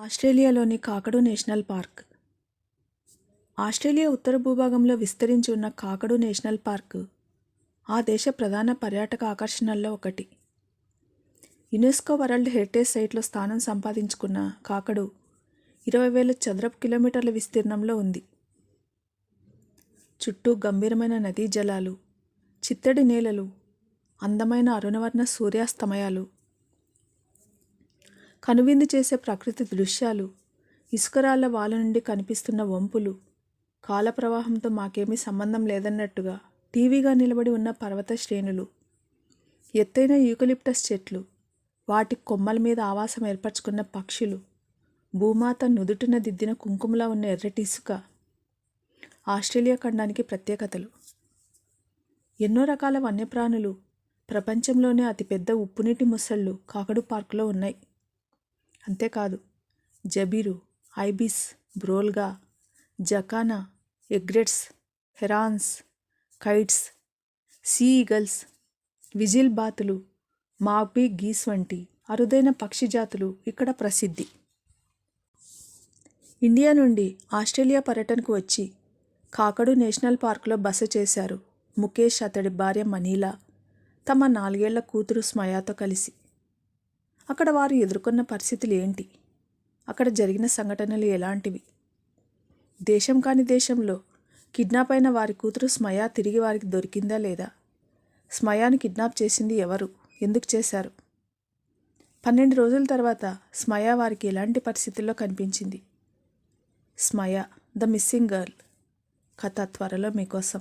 ఆస్ట్రేలియాలోని Kakadu national park. Australia ఉత్తర భూభాగంలో విస్తరించి ఉన్న కాకడు నేషనల్ పార్క్ ఆ దేశ ప్రధాన పర్యాటక ఆకర్షణల్లో ఒకటి. యునెస్కో వరల్డ్ హెరిటేజ్ సైట్లో స్థానం సంపాదించుకున్న కాకడు ఇరవై వేల చదరపు కిలోమీటర్ల విస్తీర్ణంలో ఉంది. చుట్టూ గంభీరమైన నదీ జలాలు చిత్తడి నేలలు అందమైన అరుణవర్ణ సూర్యాస్తమయాలు కనువిందు చేసే ప్రకృతి దృశ్యాలు ఇసుకరాళ్ళ వాల నుండి కనిపిస్తున్న వంపులు కాల ప్రవాహంతో మాకేమీ సంబంధం లేదన్నట్టుగా టీవీగా నిలబడి ఉన్న పర్వత శ్రేణులు ఎత్తైన యూకలిప్టస్ చెట్లు వాటి కొమ్మల మీద ఆవాసం ఏర్పరచుకున్న పక్షులు భూమాత నుదుటిన దిద్దిన కుంకుమలా ఉన్న ఎర్రటి ఇసుక ఆస్ట్రేలియా ఖండానికి ప్రత్యేకతలు. ఎన్నో రకాల వన్యప్రాణులు ప్రపంచంలోనే అతిపెద్ద ఉప్పునీటి ముసళ్ళు కాకడు పార్కులో ఉన్నాయి. అంతేకాదు jabiru ibis brolga jacana egrets herons kites sea eagles whistle బాతులు మాబీ గీస్ వంటి అరుదైన పక్షి జాతులు ఇక్కడ ప్రసిద్ధి. ఇండియా నుండి ఆస్ట్రేలియా పర్యటనకు వచ్చి కాకడు నేషనల్ పార్కులో బస చేశారు ముఖేష్ అతడి భార్య మనీలా. తమ నాలుగేళ్ళ కూతురు స్మయాతో కలిసి. అక్కడ వారు ఎదుర్కొన్న పరిస్థితులు ఏంటి? అక్కడ జరిగిన సంఘటనలు ఎలాంటివి? దేశం కాని దేశంలో కిడ్నాప్ అయిన వారి కూతురు స్మయా తిరిగి వారికి దొరికిందా లేదా? స్మయాను కిడ్నాప్ చేసింది ఎవరు? ఎందుకు చేశారు? పన్నెండు రోజుల తర్వాత స్మయా వారికి ఎలాంటి పరిస్థితుల్లో కనిపించింది? Smaya the missing girl. కథ త్వరలో మీకోసం.